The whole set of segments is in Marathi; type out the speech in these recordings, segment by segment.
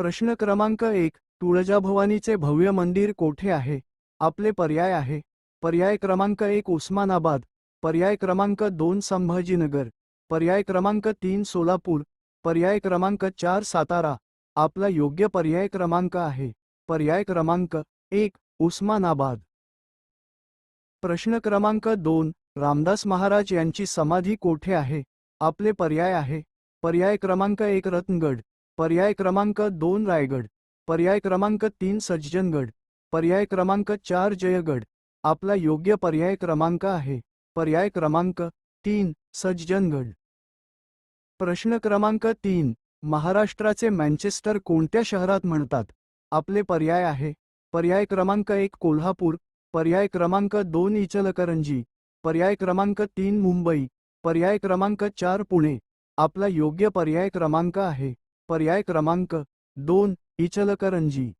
प्रश्न क्रमांक एक तुळजाभवानीचे भव्य मंदिर कोठे आहे? आपले पर्याय आहे. पर्याय क्रमांक एक उस्मानाबाद. पर्याय क्रमांक दोन संभाजीनगर. पर्याय क्रमांक तीन सोलापूर. पर्याय क्रमांक चार सातारा. आपला योग्य पर्याय क्रमांक आहे. पर्याय क्रमांक एक उस्मानाबाद. प्रश्न क्रमांक दोन रामदास महाराज यांची समाधी कोठे आहे? आपले पर्याय आहे. पर्याय क्रमांक एक रत्नगड. पर्याय क्रमांक दोन रायगड पर्याय क्रमांक तीन सज्जनगड पर्याय क्रमांक चार जयगड आपला योग्य पर्याय क्रमांक आहे पर्याय क्रमांक तीन सज्जनगड प्रश्न क्रमांक तीन महाराष्ट्राचे मँचेस्टर कोणत्या शहरात म्हणतात आपले पर्याय आहे पर्याय क्रमांक एक कोल्हापूर पर्याय क्रमांक दोन इचलकरंजी पर्याय क्रमांक तीन मुंबई पर्याय क्रमांक चार पुणे आपला योग्य पर्याय क्रमांक आहे पर्याय क्रमांक दोन इचलकरंजी.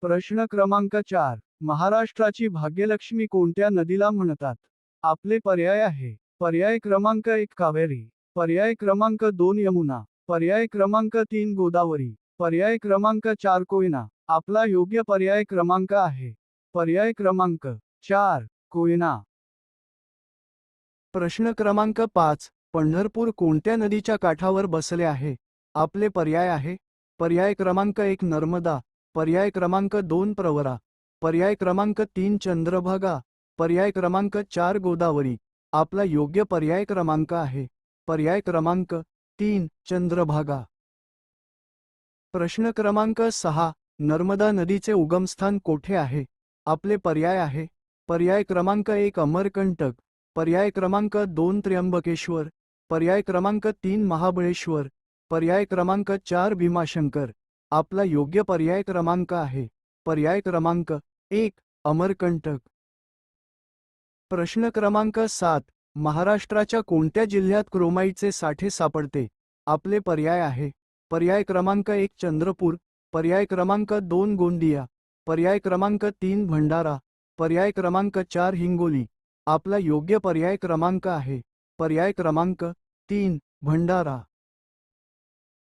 प्रश्न क्रमांक चार महाराष्ट्राची भाग्यलक्ष्मी कोणत्या नदीला म्हणतात? आपले पर्याय आहे पर्याय क्रमांक एक कावेरी. पर्याय क्रमांक दोन यमुना. पर्याय क्रमांक तीन गोदावरी. पर्याय क्रमांक चार कोयना. आपला योग्य पर्याय क्रमांक आहे. पर्याय क्रमांक चार कोयना. प्रश्न क्रमांक पाच पंढरपूर कोणत्या नदीच्या काठावर बसले आहे? आपले पर्याय आहे. पर्याय क्रमांक एक नर्मदा. पर्याय क्रमांक दोन प्रवरा. पर्याय क्रमांक तीन चंद्रभागा. पर्याय क्रमांक चार गोदावरी. आपला योग्य पर्याय क्रमांक आहे. पर्याय क्रमांक तीन चंद्रभागा. प्रश्न क्रमांक सहा. नर्मदा नदीचे उगमस्थान कोठे आहे? आपले पर्याय आहे. पर्याय क्रमांक एक अमरकंटक. पर्याय क्रमांक दोन त्र्यंबकेश्वर. पर्याय क्रमांक तीन महाबळेश्वर. पर्याय क्रमांक चार भीमाशंकर. आपला योग्य पर्याय क्रमांक आहे. पर्याय क्रमांक एक, अमरकंटक. प्रश्न क्रमांक सात, महाराष्ट्राच्या कोणत्या जिल्ह्यात क्रोमाईटचे साठे सापडते? आपले पर्याय आहे. पर्याय क्रमांक एक, चंद्रपूर. पर्याय क्रमांक दोन, गोंदिया. पर्याय क्रमांक तीन, भंडारा. पर्याय क्रमांक चार, हिंगोली. आपला योग्य पर्याय क्रमांक आहे. पर्याय क्रमांक तीन, भंडारा.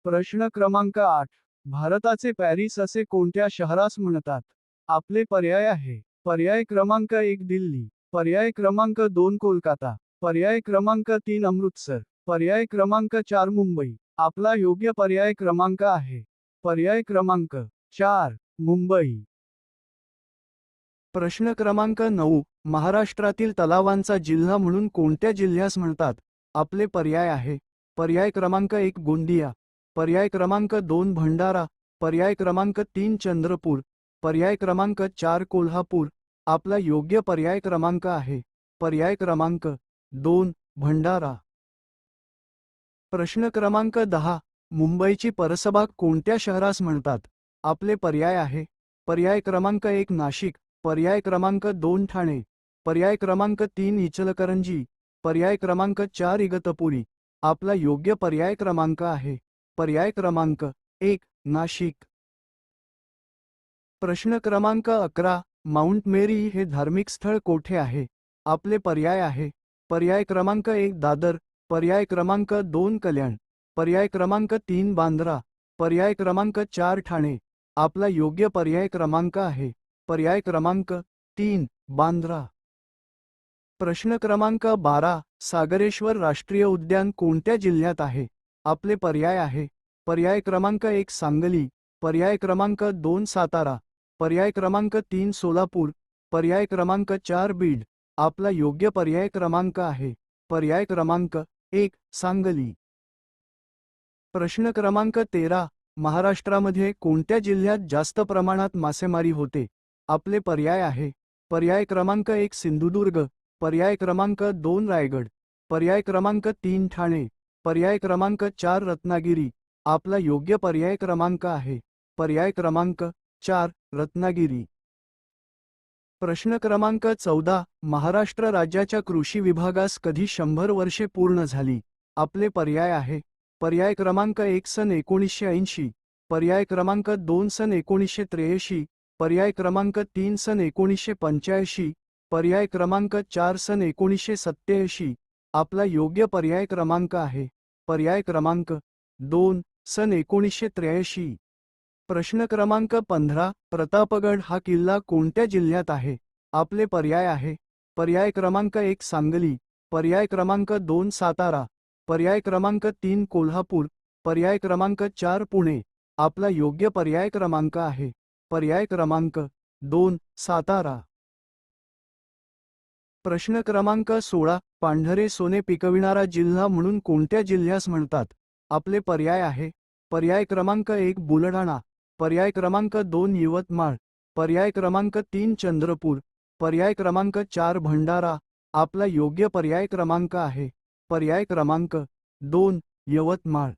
प्रश्न क्रमांक आठ. भारताचे पॅरिस असे कोणत्या शहरास म्हणतात? आपले पर्याय आहे. पर्याय क्रमांक एक दिल्ली. पर्याय क्रमांक दोन कोलकाता. पर्याय क्रमांक तीन अमृतसर. पर्याय क्रमांक चार मुंबई. आपला योग्य पर्याय क्रमांक आहे. पर्याय क्रमांक चार मुंबई. प्रश्न क्रमांक नऊ. महाराष्ट्रातील तलावांचा जिल्हा म्हणून कोणत्या जिल्ह्यास म्हणतात? आपले पर्याय आहे. पर्याय क्रमांक एक गोंदिया. पर्याय क्रमांक दोन भंडारा पर्याय क्रमांक तीन चंद्रपूर पर्याय क्रमांक चार कोल्हापूर आपला योग्य पर्याय क्रमांक आहे पर्याय क्रमांक दोन भंडारा प्रश्न क्रमांक दहा मुंबईची परसबाग कोणत्या शहरास म्हणतात आपले पर्याय आहे पर्याय क्रमांक एक नाशिक पर्याय क्रमांक दोन ठाणे पर्याय क्रमांक तीन इचलकरंजी पर्याय क्रमांक चार इगतपुरी आपला योग्य पर्याय क्रमांक आहे पर्याय क्रमांक एक, नाशिक. प्रश्न क्रमांक अकरा, माउंट मेरी हे धार्मिक स्थळ कोठे आहे? आपले पर्याय आहे. पर्याय क्रमांक एक, दादर. पर्याय क्रमांक दोन, कल्याण. पर्याय क्रमांक तीन, बांद्रा. पर्याय क्रमांक चार, ठाणे. आपला योग्य पर्याय क्रमांक आहे. पर्याय क्रमांक तीन, बांद्रा. प्रश्न क्रमांक बारा, सागरेश्वर राष्ट्रीय उद्यान कोणत्या जिल्ह्यात आहे? आपले पर्याय आहे. पर्याय क्रमांक एक सांगली. पर्याय क्रमांक दोन सातारा. पर्याय क्रमांक तीन सोलापूर. पर्याय क्रमांक चार बीड. आपला योग्य पर्याय क्रमांक आहे. पर्याय क्रमांक एक सांगली. प्रश्न क्रमांक तेरा. महाराष्ट्रामध्ये कोणत्या जिल्ह्यात जास्त प्रमाणात मासेमारी होते? आपले पर्याय आहे. पर्याय क्रमांक एक सिंधुदुर्ग. पर्याय क्रमांक दोन रायगड. पर्याय क्रमांक तीन ठाणे. पर्याय क्रमांक चार रत्नागिरी. आपला योग्य पर्याय क्रमांक आहे. पर्याय क्रमांक चार रत्नागिरी. प्रश्न क्रमांक चौदा. महाराष्ट्र राज्याच्या कृषी विभागास कधी शंभर वर्षे पूर्ण झाली? आपले पर्याय आहे. पर्याय क्रमांक एक सन एकोणीसशे ऐंशी. पर्याय क्रमांक दोन सन एकोणीसशे त्र्याऐंशी. पर्याय क्रमांक तीन सन एकोणीसशे पंच्याऐंशी. पर्याय क्रमांक चार सन एकोणीसशे सत्त्याऐंशी. आपला योग्य पर्याय क्रमांक आहे. पर्याय क्रमांक दोन सन एकोणीसशे त्र्याऐंशी. प्रश्न क्रमांक पंधरा प्रतापगड हा किल्ला कोणत्या जिल्ह्यात आहे? आपले पर्याय आहे. पर्याय क्रमांक एक सांगली. पर्याय क्रमांक दोन सातारा. पर्याय क्रमांक तीन कोल्हापूर. पर्याय क्रमांक चार पुणे. आपला योग्य पर्याय क्रमांक आहे. पर्याय क्रमांक दोन सातारा. प्रश्न क्रमांक सोळा पांढरे सोने पिकविणारा जिल्हा म्हणून कोणत्या जिल्ह्यास म्हणतात? आपले पर्याय आहे. पर्याय क्रमांक एक बुलढाणा. पर्याय क्रमांक दोन यवतमाळ. पर्याय क्रमांक तीन चंद्रपूर. पर्याय क्रमांक चार भंडारा. आपला योग्य पर्याय क्रमांक आहे. पर्याय क्रमांक दोन यवतमाळ.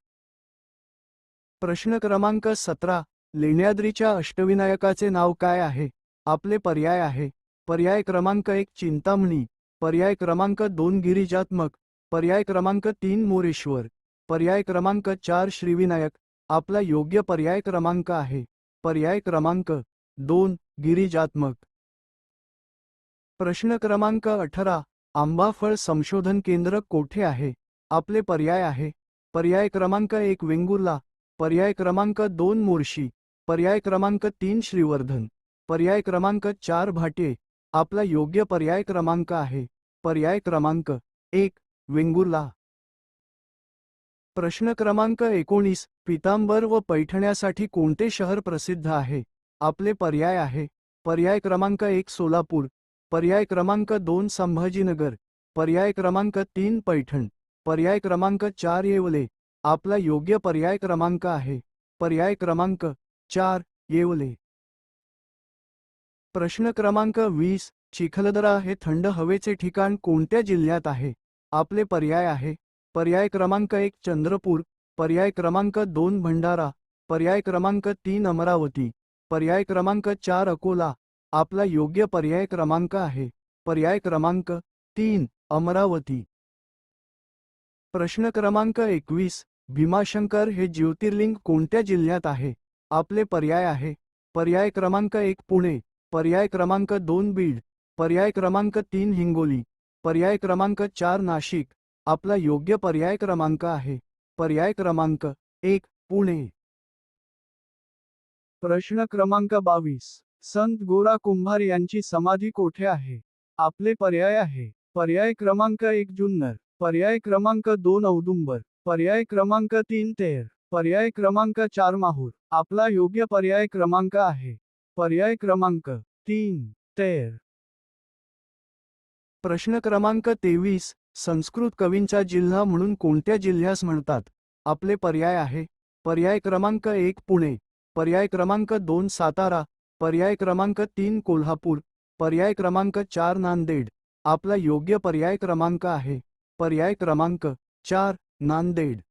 प्रश्न क्रमांक सतरा लेण्याद्रीच्या अष्टविनायकाचे नाव काय आहे? आपले पर्याय आहे. पर्याय क्रमांक एक चिंतामणी पर्याय क्रमांक दोन गिरिजात्मक पर्याय क्रमांक तीन मोरेश्वर पर्याय क्रमांक चार श्रीविनायक आपला योग्य पर्याय क्रमांक आहे पर्याय क्रमांक दोन गिरिजात्मक प्रश्न क्रमांक अठरा आंबाफळ संशोधन केंद्र कोठे आहे आपले पर्याय आहे पर्याय क्रमांक एक वेंगुर्ला पर्याय क्रमांक दोन मोर्शी पर्याय क्रमांक तीन श्रीवर्धन पर्याय क्रमांक चार भाटे आपला योग्य पर्याय क्रमांक आहे. पर्याय क्रमांक एक वेंगुर्ला. प्रश्न क्रमांक एकोणीस पितांबर व पैठण्यासाठी कोणते शहर प्रसिद्ध आहे? आपले पर्याय आहे. पर्याय क्रमांक एक सोलापूर. पर्याय क्रमांक दोन संभाजीनगर. पर्याय क्रमांक तीन पैठण. पर्याय क्रमांक चार येवले. आपला योग्य पर्याय क्रमांक आहे. पर्याय क्रमांक चार येवले. प्रश्न क्रमांक वीस चिखलदरा हे थंड हवेचे ठिकाण कोणत्या जिल्ह्यात आहे? आपले पर्याय आहे. पर्याय क्रमांक एक चंद्रपूर. पर्याय क्रमांक दोन भंडारा. पर्याय क्रमांक तीन अमरावती. पर्याय क्रमांक चार अकोला. आपला योग्य पर्याय क्रमांक आहे. पर्याय क्रमांक तीन अमरावती. प्रश्न क्रमांक एकवीस भीमाशंकर हे ज्योतिर्लिंग कोणत्या जिल्ह्यात आहे? आपले पर्याय आहे. पर्याय क्रमांक एक पुणे. पर्याय क्रमांक दोन बीड पर्याय क्रमांक तीन हिंगोली पर्याय क्रमांक चार नाशिक आपला योग्य पर्याय क्रमांक आहे पर्याय क्रमांक एक पुणे प्रश्न क्रमांक बावीस संत गोरा कुंभार यांची समाधी कोठे आहे आपले पर्याय आहे पर्याय क्रमांक एक जुन्नर पर्याय क्रमांक दोन औदुंबर पर्याय क्रमांक तीन तेर पर्याय क्रमांक चार माहूर आपला योग्य पर्याय क्रमांक आहे पर्याय क्रमांक तीन तेर. प्रश्न क्रमांक तेवीस संस्कृत कवींचा जिल्हा म्हणून कोणत्या जिल्ह्यास म्हणतात? आपले पर्याय आहे. पर्याय क्रमांक एक पुणे. पर्याय क्रमांक दोन सातारा. पर्याय क्रमांक तीन कोल्हापूर. पर्याय क्रमांक चार नांदेड. आपला योग्य पर्याय क्रमांक आहे. पर्याय क्रमांक चार नांदेड.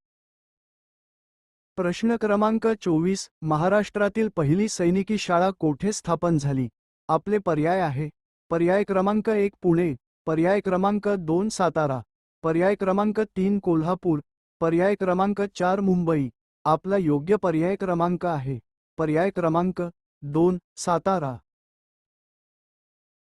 प्रश्न क्रमांक चोवीस महाराष्ट्रातील पहिली सैनिकी शाळा कोठे स्थापन झाली? आपले पर्याय आहे. पर्याय क्रमांक एक पुणे. पर्याय क्रमांक दोन सातारा. पर्याय क्रमांक तीन कोल्हापूर. पर्याय क्रमांक चार मुंबई. आपला योग्य पर्याय क्रमांक आहे. पर्याय क्रमांक दोन सातारा.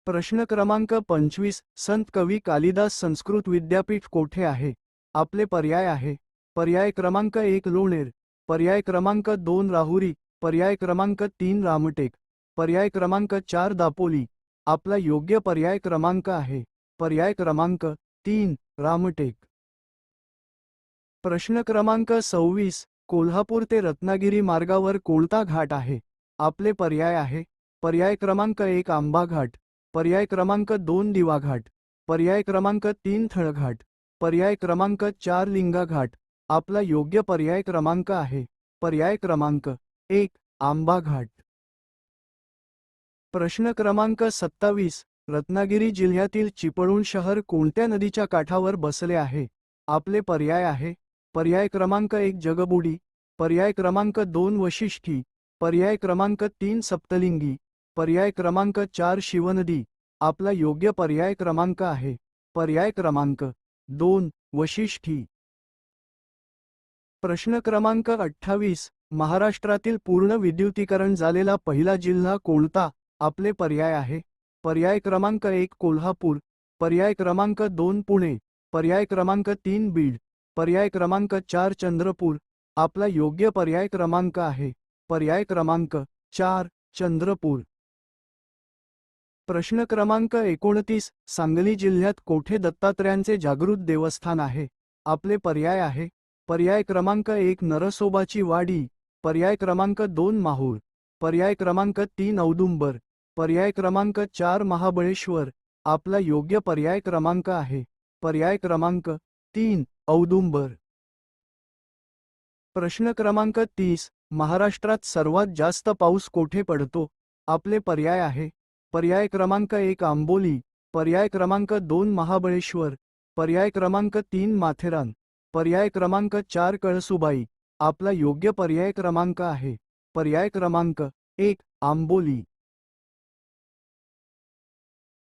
प्रश्न क्रमांक पंचवीस संत कवी कालिदास संस्कृत विद्यापीठ कोठे आहे? आपले पर्याय आहे. पर्याय क्रमांक एक लोणेर. पर्याय क्रमांक दोन राहुरी पर्याय क्रमांक तीन रामटेक पर्याय क्रमांक चार दापोली. आपला योग्य पर्याय क्रमांक आहे. पर्याय क्रमांक तीन रामटेक. प्रश्न क्रमांक सव्वीस कोल्हापूर ते रत्नागिरी मार्गावर कोणता घाट आहे. आपले पर्याय आहे. पर्याय क्रमांक एक आंबा घाट पर्याय क्रमांक दोन दिवा घाट पर्याय क्रमांक तीन थळघाट पर्याय क्रमांक चार लिंगा घाट आपला योग्य पर्याय क्रमांक आहे. पर्याय क्रमांक एक आंबा घाट प्रश्न क्रमांक सत्तावीस रत्नागिरी जिल्ह्यातील चिपळूण शहर कोणत्या नदीच्या काठावर बसले आहे? आपले पर्याय आहे. पर्याय क्रमांक एक जगबुडी. पर्याय क्रमांक दोन वशिष्ठी. पर्याय क्रमांक तीन सप्तलिंगी. पर्याय क्रमांक चार शिवनदी. आपला योग्य पर्याय क्रमांक आहे. पर्याय क्रमांक दोन वशिष्ठी. प्रश्न क्रमांक अठ्ठावीस महाराष्ट्रातील पूर्ण विद्युतीकरण झालेला पहिला जिल्हा कोणता? आपले पर्याय आहे. पर्याय क्रमांक एक कोल्हापूर पर्याय क्रमांक दोन पुणे पर्याय क्रमांक तीन बीड पर्याय क्रमांक चार चंद्रपूर. आपला योग्य पर्याय क्रमांक आहे. पर्याय क्रमांक चार चंद्रपूर. प्रश्न क्रमांक एकोणतीस सांगली जिल्ह्यात कोठे दत्तात्रयांचे जागृत देवस्थान आहे? आपले पर्याय आहे. पर्याय क्रमांक एक नरसोबाची वाडी पर्याय क्रमांक दोन माहूर पर्याय क्रमांक तीन औदुंबर पर्याय क्रमांक चार महाबळेश्वर आपला योग्य पर्याय क्रमांक आहे. पर्याय क्रमांक तीन औदुंबर. प्रश्न क्रमांक तीस महाराष्ट्रात सर्वात जास्त पाऊस कोठे पडतो? आपले पर्याय आहे. पर्याय क्रमांक एक आंबोली पर्याय क्रमांक दोन महाबळेश्वर पर्याय क्रमांक तीन माथेरान. पर्याय क्रमांक चार कळसुबाई. आपला योग्य पर्याय क्रमांक आहे. पर्याय क्रमांक एक आंबोली.